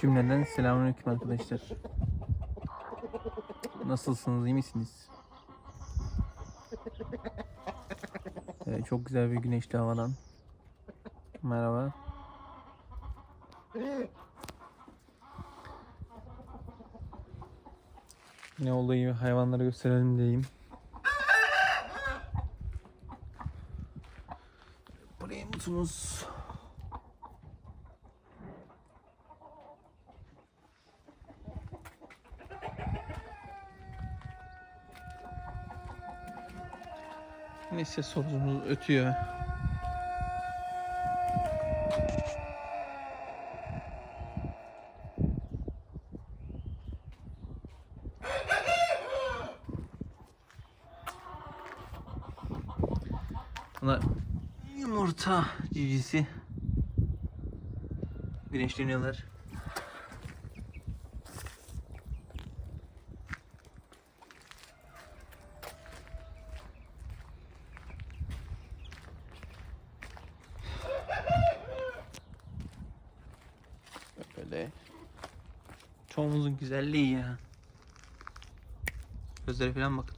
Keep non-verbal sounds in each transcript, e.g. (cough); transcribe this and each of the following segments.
Cümleden selamünaleyküm arkadaşlar. Nasılsınız, iyi misiniz? Ee, çok güzel bir güneşli havadan. Merhaba. Ne olayı hayvanlara gösterelim diyeyim. Buraya? Ne ses sorunumuz ötüyor. Bunlar yumurta civcisi. Güneşleniyorlar. Böyle. Çoğumuzun güzelliği ya. Gözleri falan bakın.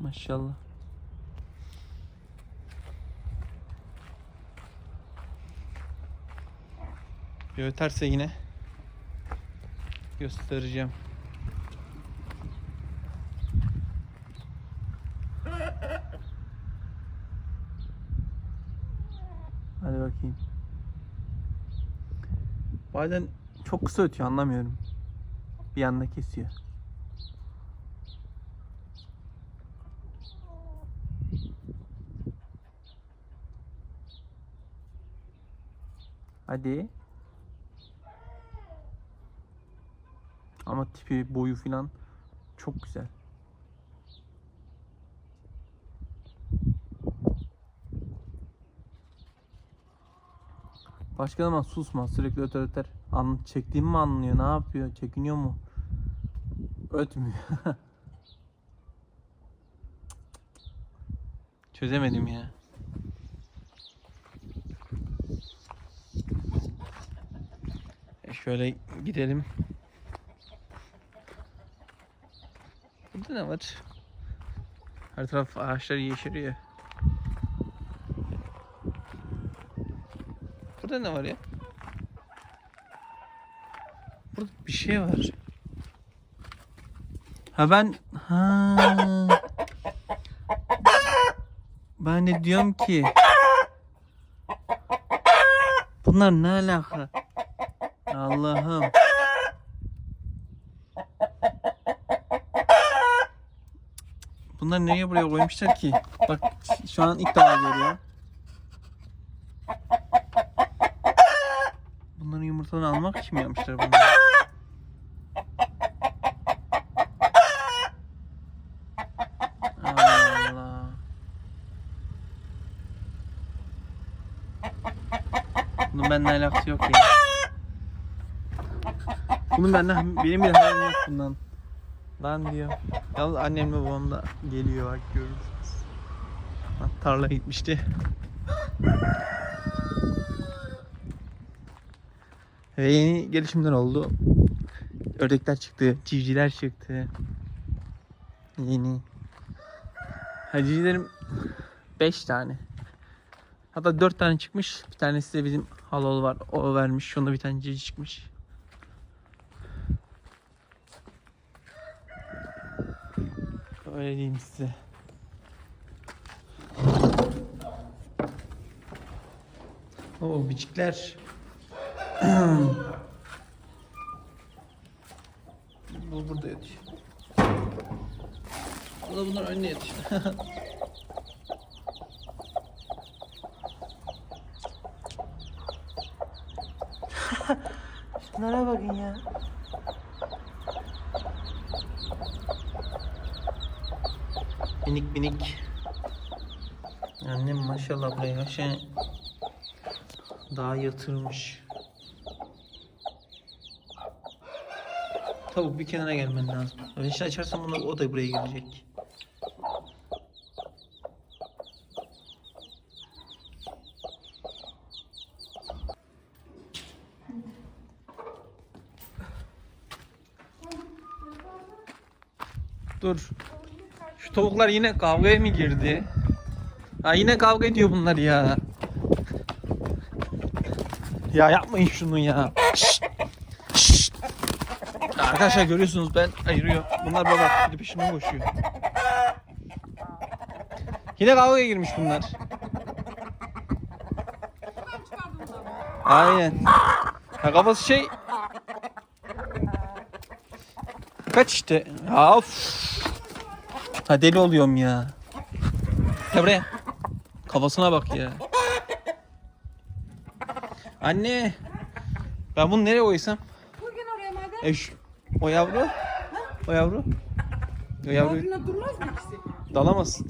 Maşallah. Bir yine göstereceğim. Hadi bakayım. Bazen çok kısa ötüyor anlamıyorum. Bir anda kesiyor. Hadi. Ama tipi, boyu filan çok güzel. Başka zaman susma sürekli öter öter. An çektiğimi mi anlıyor? Ne yapıyor? Çekiniyor mu? Ötmüyor. (laughs) Çözemedim ya. E şöyle gidelim. Burada ne var? Her taraf ağaçlar yeşeriyor. Burada ne var ya? Burada bir şey var. Ha ben ha ben de diyorum ki bunlar ne alaka? Allah'ım. Bunlar nereye buraya koymuşlar ki? Bak şu an ilk defa görüyorum. Yumurtalarını almak için mi yapmışlar bunu? Allah Allah. Bunun benimle alakası yok ya. Bunun benden benim bir haberim yok bundan. Lan diyor. Yalnız annemle babam da geliyor bak görürsünüz. Tarla gitmişti. Ve yeni gelişimler oldu. Ördekler çıktı, civcivler çıktı. Yeni. Ha, civcivlerim 5 tane. Hatta 4 tane çıkmış. Bir tanesi de bizim halol var. O vermiş. Onda bir tane civciv çıkmış. Öyle diyeyim size. Oo bicikler. Bu burada yatıyor. Bu da bunlar önüne yatıyor. (laughs) Şunlara bakın ya. Minik minik. Annem maşallah buraya aşağı daha yatırmış. Tavuk bir kenara gelmen lazım. Ateşi açarsan bunlar, o da buraya gelecek. Dur. Şu tavuklar yine kavgaya mı girdi? Ha yine kavga ediyor bunlar ya. Ya yapmayın şunu ya. Arkadaşlar görüyorsunuz ben ayırıyor. Bunlar baba gidip peşimden koşuyor. Yine kavgaya girmiş bunlar. Aynen. Ha, kafası şey. Kaç işte. Ya of. Ha deli oluyorum ya. Gel buraya. Kafasına bak ya. Anne. Ben bunu nereye koysam? Bugün oraya madem. E şu, o yavru. O yavru. O yavru Yavruna durmaz mı ikisi? dalamazsın.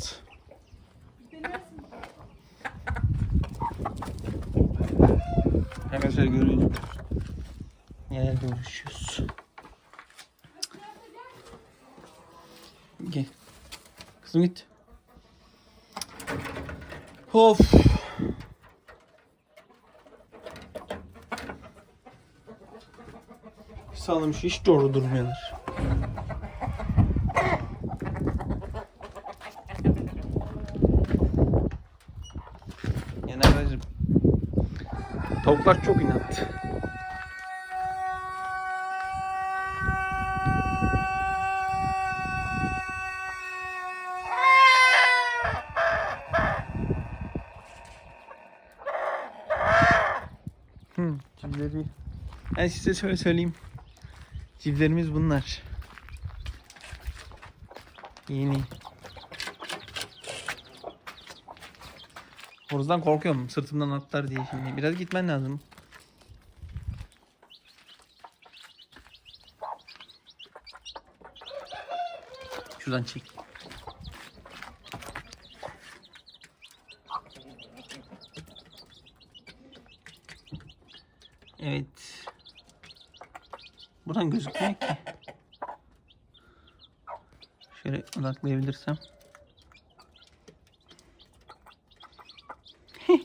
Hemen şöyle görüyoruz. Nerede uğraşıyoruz? Gel. Kızım git. Of. Sağlamış hiç doğru durmuyorlar. Yani tavuklar çok inat. Hmm, civleri. Ben size şöyle söyleyeyim. Civlerimiz bunlar. Yeni. Horozdan korkuyorum. Sırtımdan atlar diye şimdi. Biraz gitmen lazım. Şuradan çek. Evet. Buradan gözükmüyor ki. Şöyle odaklayabilirsem. (laughs)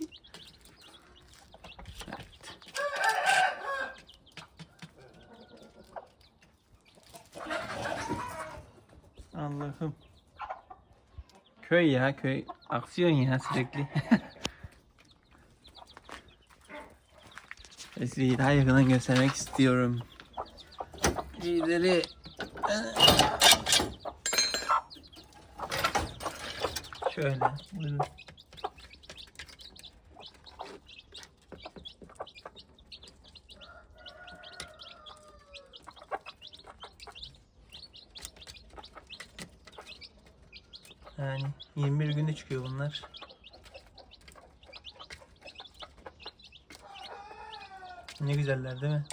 Allah'ım. Köy ya köy. Aksiyon ya sürekli. (laughs) Esri'yi daha yakından göstermek istiyorum. Ciğerleri Şöyle. Buyurun. Yani 21 günde çıkıyor bunlar. Ne güzeller değil mi?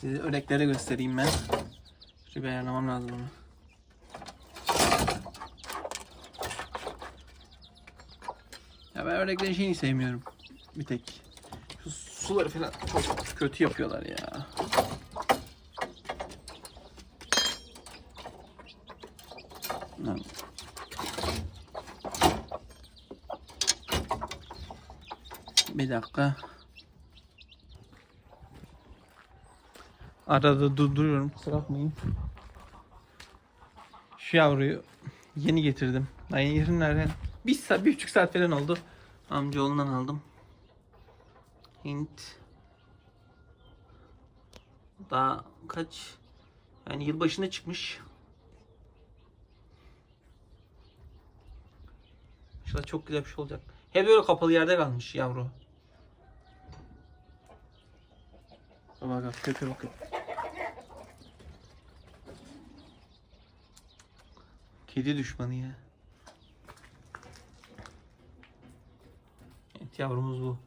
Size örnekleri göstereyim ben. Şöyle bir ayarlamam lazım bunu. Ya ben örneklerin şeyini sevmiyorum. Bir tek. Şu suları falan çok kötü yapıyorlar ya. Lan. Bir dakika. Arada durduruyorum. Kusura bakmayın. Şu yavruyu yeni getirdim. Ben yerine bir saat, bir buçuk saat falan oldu. Amcaoğlundan aldım. Hint. Daha kaç? Yani yılbaşında çıkmış. İnşallah çok güzel bir şey olacak. Hep böyle kapalı yerde kalmış yavru. Bak bak köpe bakın. Kedi düşmanı ya. Evet yavrumuz bu.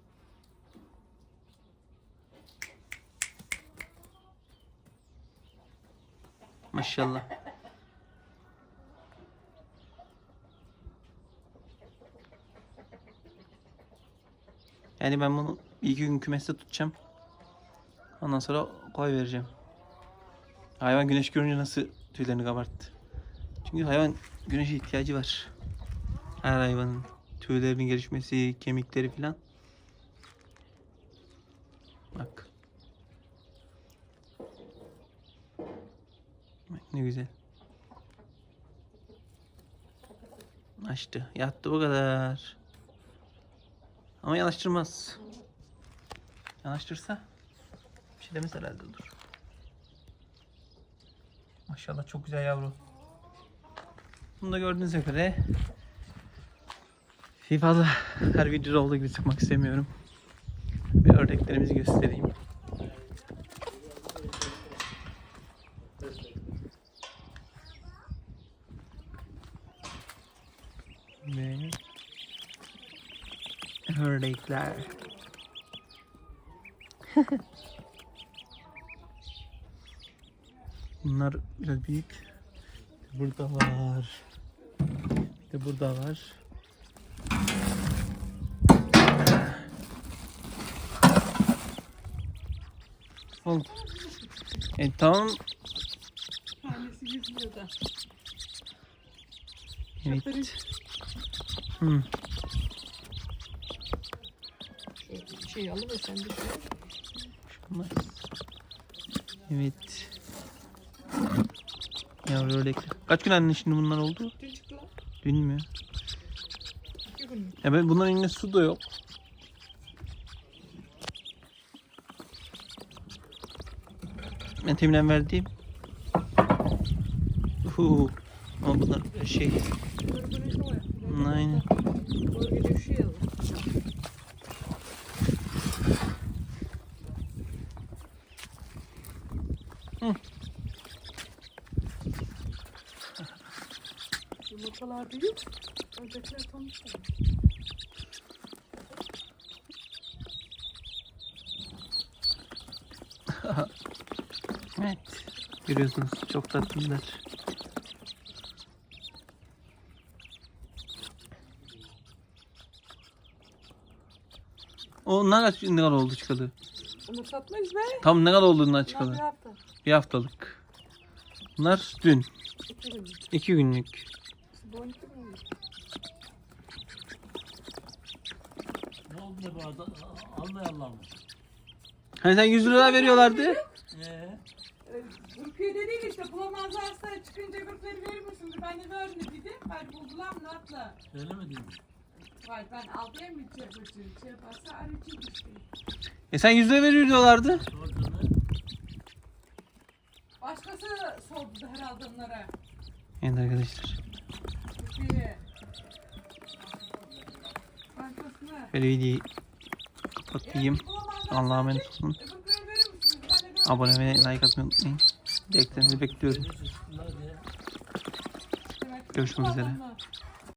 Maşallah. Yani ben bunu bir iki gün kümeste tutacağım. Ondan sonra koy vereceğim. Hayvan güneş görünce nasıl tüylerini kabarttı. Çünkü hayvan güneşe ihtiyacı var. Her hayvanın tüylerinin gelişmesi, kemikleri filan. Bak. Ne güzel. Açtı. Yattı bu kadar. Ama yanaştırmaz. Yanaştırsa bir şey demez herhalde dur. Maşallah çok güzel yavru. Bunu da gördüğünüz üzere bir fazla her videoda olduğu gibi sıkmak istemiyorum. Ve ördeklerimizi göstereyim. Ve ördekler. (laughs) Bunlar biraz büyük. Burada var. Bir de burada var. Oldu. E tamam. Tanesi yüzüyor da. Evet. Çaparın Hı. şöyle bir şey alıver sen de şöyle. Şunlar. Evet. Yavru ördekler. Kaç gün anne şimdi bunlar oldu? Dün çıktı lan. Dün mü? İki gün. Ya ben bunların elinde su da yok. Ben teminden verdiğim. Huu. Ama bunlar şey. Aynen. Büyük. Ördekler tanıştı. Evet. Görüyorsunuz çok tatlılar. Onlar kaç ne kadar oldu çıkalı? Onu satmayız be. Tam ne kadar olduğundan çıkalı? bir hafta. Bir haftalık. Bunlar dün. İki gün. iki günlük. Ne oldu ne bu arada? Anlayarlar mı? Hani sen 100 lira veriyorlardı. Ee, Türkiye'de değil işte bulamazlarsa çıkınca öbürleri verir misin? Ben de verdim dedim. Ben buldular mı atla. öyle mi diyeyim? Vay ben altıya mı? Şey yaparsa arayacağım işte. E sen 100 lira veriyor diyorlardı. Sor canı. Başkası sordu herhalde onlara. Evet arkadaşlar. Böyle videoyu kapatayım. Allah'a emanet olun. Abone ve like atmayı unutmayın. Beklerinizi bekliyorum. Görüşmek üzere.